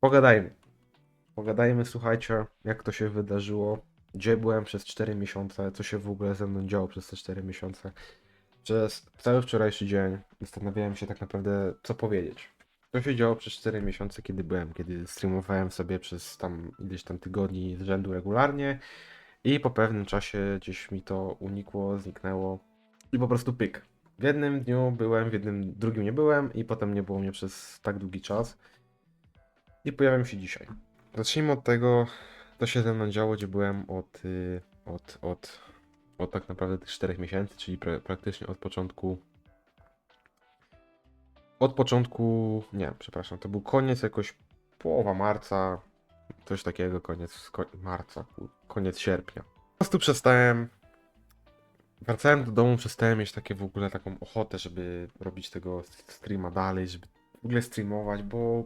Pogadajmy. Pogadajmy, słuchajcie, jak to się wydarzyło, gdzie byłem przez 4 miesiące, co się w ogóle ze mną działo przez te 4 miesiące. Przez cały wczorajszy dzień zastanawiałem się tak naprawdę, co powiedzieć. Co się działo przez 4 miesiące, kiedy byłem, kiedy streamowałem sobie przez tam ileś tam tygodni z rzędu regularnie i po pewnym czasie gdzieś mi to unikło, zniknęło i po prostu pyk. W jednym dniu byłem, w jednym drugim nie byłem i potem nie było mnie przez tak długi czas. I pojawiam się dzisiaj. Zacznijmy od tego, co się ze mną działo, gdzie byłem od, y, od, od, od tak naprawdę tych 4 miesięcy, czyli pra praktycznie od początku. Od początku. Nie, przepraszam, to był koniec jakoś połowa marca. Coś takiego, koniec ko marca, koniec sierpnia. Po prostu przestałem. Wracałem do domu, przestałem mieć takie w ogóle taką ochotę, żeby robić tego streama dalej, żeby w ogóle streamować, bo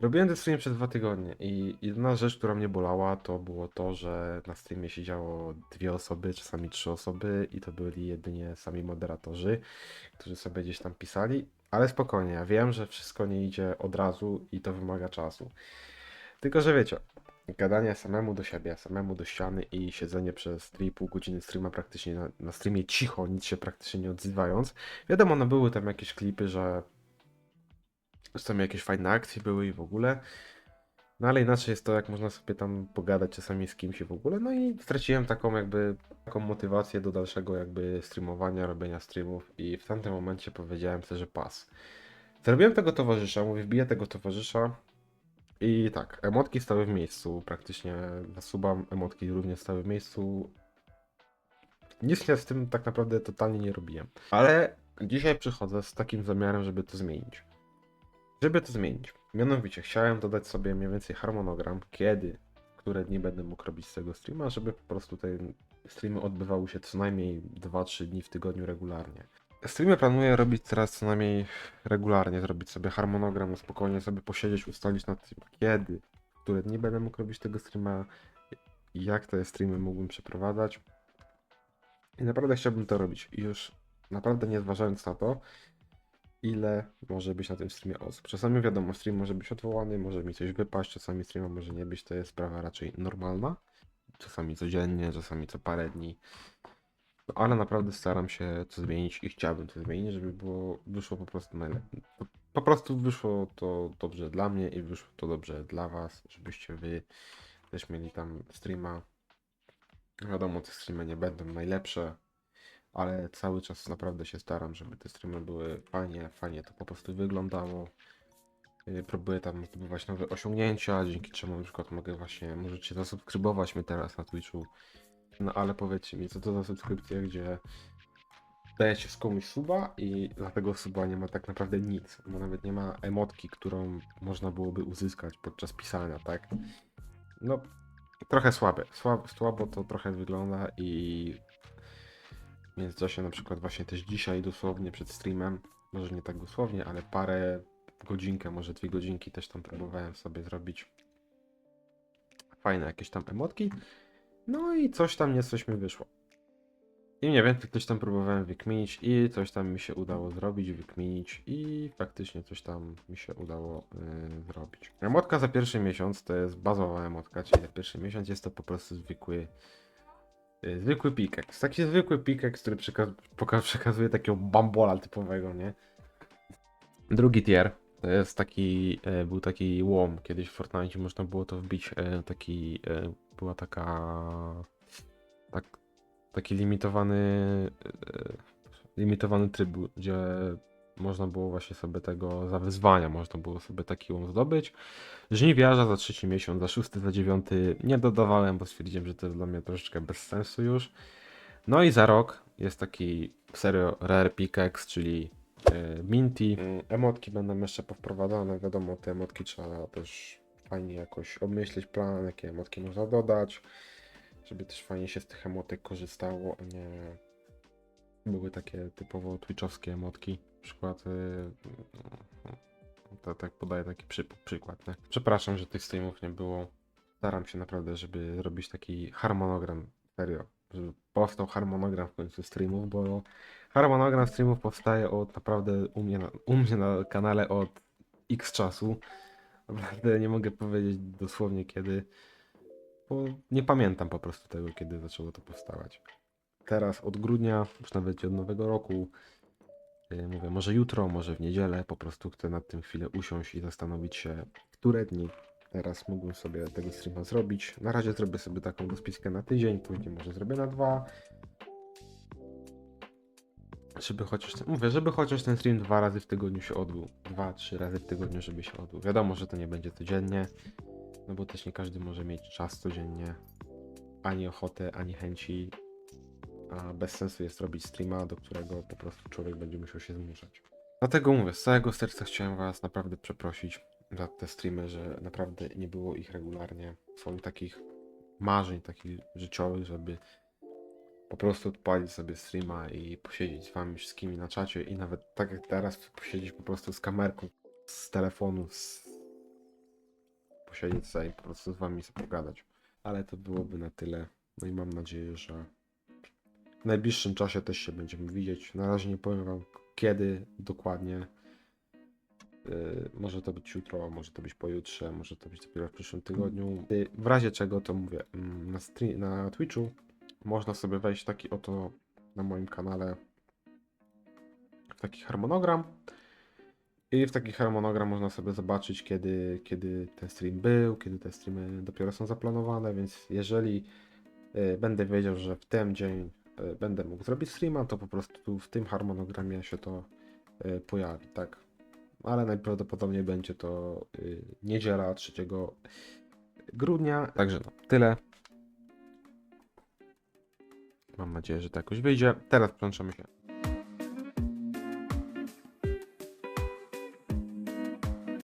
Robiłem ten stream przez dwa tygodnie i jedyna rzecz, która mnie bolała, to było to, że na streamie siedziało dwie osoby, czasami trzy osoby i to byli jedynie sami moderatorzy, którzy sobie gdzieś tam pisali, ale spokojnie, ja wiem, że wszystko nie idzie od razu i to wymaga czasu. Tylko, że wiecie, gadanie samemu do siebie, samemu do ściany i siedzenie przez 2,5 godziny streama praktycznie na, na streamie cicho, nic się praktycznie nie odzywając. Wiadomo, no były tam jakieś klipy, że Czasami jakieś fajne akcje były i w ogóle. No ale inaczej jest to, jak można sobie tam pogadać czasami z kimś i w ogóle. No i straciłem taką jakby taką motywację do dalszego jakby streamowania, robienia streamów i w tamtym momencie powiedziałem sobie, że pas. Zrobiłem tego towarzysza, mówię, wbiję tego towarzysza i tak, emotki stały w miejscu, praktycznie na suba emotki również stały w miejscu. Nic ja z tym tak naprawdę totalnie nie robiłem. Ale dzisiaj przychodzę z takim zamiarem, żeby to zmienić. Żeby to zmienić, mianowicie chciałem dodać sobie mniej więcej harmonogram, kiedy, które dni będę mógł robić z tego streama, żeby po prostu te streamy odbywały się co najmniej 2-3 dni w tygodniu regularnie. Streamy planuję robić teraz co najmniej regularnie, zrobić sobie harmonogram, spokojnie sobie posiedzieć, ustalić nad tym, kiedy, które dni będę mógł robić tego streama, jak te streamy mógłbym przeprowadzać. I naprawdę chciałbym to robić. I już naprawdę nie zważając na to, ile może być na tym streamie osób. Czasami wiadomo, stream może być odwołany, może mi coś wypaść, czasami streama może nie być, to jest sprawa raczej normalna. Czasami codziennie, czasami co parę dni. No, ale naprawdę staram się to zmienić i chciałbym to zmienić, żeby było, wyszło po prostu najlepiej. Po, prostu wyszło to dobrze dla mnie i wyszło to dobrze dla was, żebyście wy też mieli tam streama. Wiadomo, te streamy nie będą najlepsze, ale cały czas naprawdę się staram, żeby te streamy były fajnie, fajnie to po prostu wyglądało. Yy, Próbuję tam zdobywać nowe osiągnięcia, dzięki czemu na przykład mogę właśnie, możecie zasubskrybować mnie teraz na Twitchu. No ale powiedzcie mi, co to za subskrypcja, gdzie dajecie z komuś suba i dla tego suba nie ma tak naprawdę nic, bo nawet nie ma emotki, którą można byłoby uzyskać podczas pisania, tak? No, trochę słabe, słabo, słabo to trochę wygląda i w międzyczasie na przykład właśnie też dzisiaj dosłownie przed streamem, może nie tak dosłownie, ale parę godzinkę, może dwie godzinki też tam próbowałem sobie zrobić fajne jakieś tam emotki. No i coś tam nie mi wyszło. I mniej więcej coś tam próbowałem wykminić i coś tam mi się udało zrobić, wykminić i faktycznie coś tam mi się udało yy, zrobić. Emotka za pierwszy miesiąc to jest bazowa emotka, czyli za pierwszy miesiąc jest to po prostu zwykły zwykły pickaxe. Taki zwykły pickaxe, który przekaz poka- przekazuje takiego bambola typowego, nie? Drugi tier to jest taki, e, był taki łom, kiedyś w Fortnite można było to wbić, e, taki, była taka, tak, taki limitowany, limitowany tryb, gdzie można było właśnie sobie tego, za wyzwania można było sobie taki łom zdobyć. Żniwiarza za trzeci miesiąc, za szósty, za dziewiąty nie dodawałem, bo stwierdziłem, że to jest dla mnie troszeczkę bez sensu już. No i za rok jest taki serio Rare Pickaxe, czyli e, Minty. Mm, Emotki będą jeszcze powprowadzane, wiadomo, te emotki trzeba też fajnie jakoś obmyślić plan, jakie emotki można dodać, żeby też fajnie się z tych emotek korzystało, a nie były takie typowo twitchowskie emotki. Przykład, y, to tak podaję taki przy, przykład. Nie? Przepraszam, że tych streamów nie było. Staram się naprawdę, żeby robić taki harmonogram, serio, żeby powstał harmonogram w końcu streamów, bo harmonogram streamów powstaje od naprawdę u mnie na, u mnie na kanale od x czasu. Naprawdę nie mogę powiedzieć dosłownie kiedy, bo nie pamiętam po prostu tego, kiedy zaczęło to powstawać. Teraz od grudnia, już nawet od nowego roku, mówię, może jutro, może w niedzielę, po prostu chcę nad tym chwilę usiąść i zastanowić się, które dni teraz mógłbym sobie tego streama zrobić. Na razie zrobię sobie taką rozpiskę na tydzień, później może zrobię na dwa. Żeby chociaż, mówię, żeby chociaż ten stream dwa razy w tygodniu się odbył. Dwa, trzy razy w tygodniu, żeby się odbył. Wiadomo, że to nie będzie codziennie, no bo też nie każdy może mieć czas codziennie, ani ochotę, ani chęci, a bez sensu jest robić streama, do którego po prostu człowiek będzie musiał się zmuszać. Dlatego mówię, z całego serca chciałem Was naprawdę przeprosić za te streamy, że naprawdę nie było ich regularnie. Swoich takich marzeń, takich życiowych, żeby po prostu odpalić sobie streama i posiedzieć z wami wszystkimi na czacie i nawet tak jak teraz posiedzieć po prostu z kamerką, z telefonu, z... posiedzieć sobie i po prostu z wami sobie pogadać. Ale to byłoby na tyle. No i mam nadzieję, że najbliższym czasie też się będziemy widzieć. Na razie nie powiem wam kiedy dokładnie. Yy, może to być jutro, może to być pojutrze, może to być dopiero w przyszłym tygodniu. Yy, w razie czego to mówię, mm, na, stre- na Twitchu można sobie wejść taki oto na moim kanale w taki harmonogram. I w taki harmonogram można sobie zobaczyć, kiedy, kiedy ten stream był, kiedy te streamy dopiero są zaplanowane, więc jeżeli y, będę wiedział, że w ten dzień będę mógł zrobić streama, to po prostu tu w tym harmonogramie się to y, pojawi, tak? Ale najprawdopodobniej będzie to y, niedziela 3 grudnia. Także no, tyle. Mam nadzieję, że to jakoś wyjdzie. Teraz przełączamy się